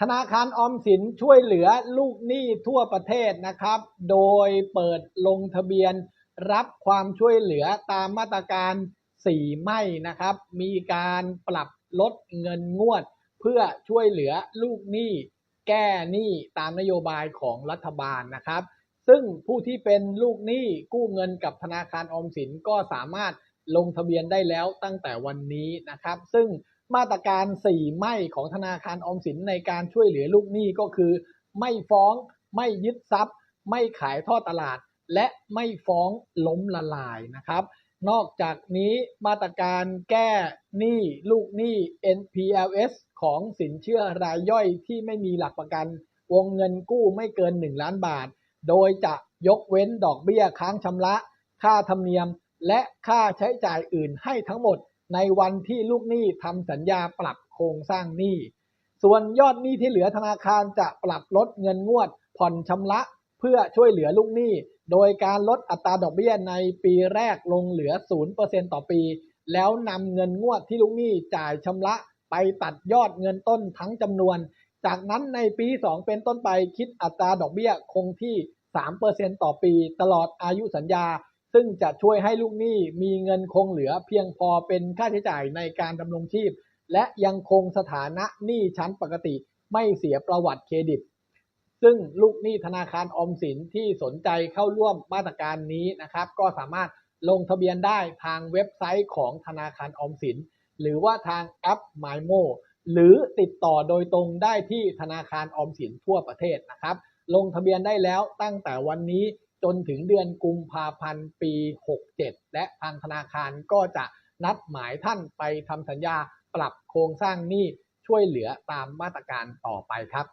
ธนาคารออมสินช่วยเหลือลูกหนี้ทั่วประเทศนะครับ โดยเปิดลงทะเบียนรับความช่วยเหลือตามมาตรการ4ไม่นะครับ มีการปรับลดเงินงวด เพื่อช่วยเหลือลูกหนี้แก้หนี้ตามนโยบายของรัฐบาลนะครับ ซึ่งผู้ที่เป็นลูกหนี้กู้เงินกับธนาคารออมสินก็สามารถลงทะเบียนได้แล้วตั้งแต่วันนี้นะครับ ซึ่ง มาตรการ4ไม่ของธนาคารออมสินในการช่วยเหลือลูกหนี้ก็คือ ไม่ฟ้อง ไม่ยึดทรัพย์ ไม่ขายทอดตลาด และไม่ฟ้องล้มละลายนะครับ นอกจากนี้มาตรการแก้หนี้ลูกหนี้ NPLS ของสินเชื่อรายย่อยที่ไม่มีหลักประกัน วงเงินกู้ไม่เกิน 1 ล้านบาท โดยจะยกเว้นดอกเบี้ยค้างชำระ ค่าธรรมเนียม และค่าใช้จ่ายอื่นให้ทั้งหมด ในวันที่ลูกหนี้ทำสัญญาปรับโครงสร้างหนี้ ส่วนยอดหนี้ที่เหลือธนาคารจะปรับลดเงินงวด ผ่อนชำระเพื่อช่วยเหลือลูกหนี้ โดยการลดอัตราดอกเบี้ยในปีแรกลงเหลือ 0%ต่อปี แล้วนำเงินงวดที่ลูกหนี้จ่ายชำระไปตัดยอดเงินต้นทั้งจำนวน จากนั้นในปี 2 เป็นต้นไปคิดอัตราดอกเบี้ยคงที่ 3%ต่อปี ตลอดอายุสัญญา ซึ่งจะช่วยให้ลูกหนี้มีเงินคงเหลือเพียงพอเป็นค่าใช้จ่ายในการดำรงชีพ และยังคงสถานะหนี้ชั้นปกติไม่เสียประวัติเครดิต ซึ่งลูกหนี้ธนาคารออมสินที่สนใจเข้าร่วมมาตรการนี้นะครับ ก็สามารถลงทะเบียนได้ทางเว็บไซต์ของธนาคารออมสิน หรือว่าทางแอป MyMo หรือติดต่อโดยตรงได้ที่ธนาคารออมสินทั่วประเทศนะครับ ลงทะเบียนได้แล้วตั้งแต่วันนี้ จนถึงเดือนกุมภาพันธ์ปี 67 และทางธนาคารก็จะนัดหมายท่านไปทำสัญญาปรับโครงสร้างหนี้ช่วยเหลือตามมาตรการต่อไปครับ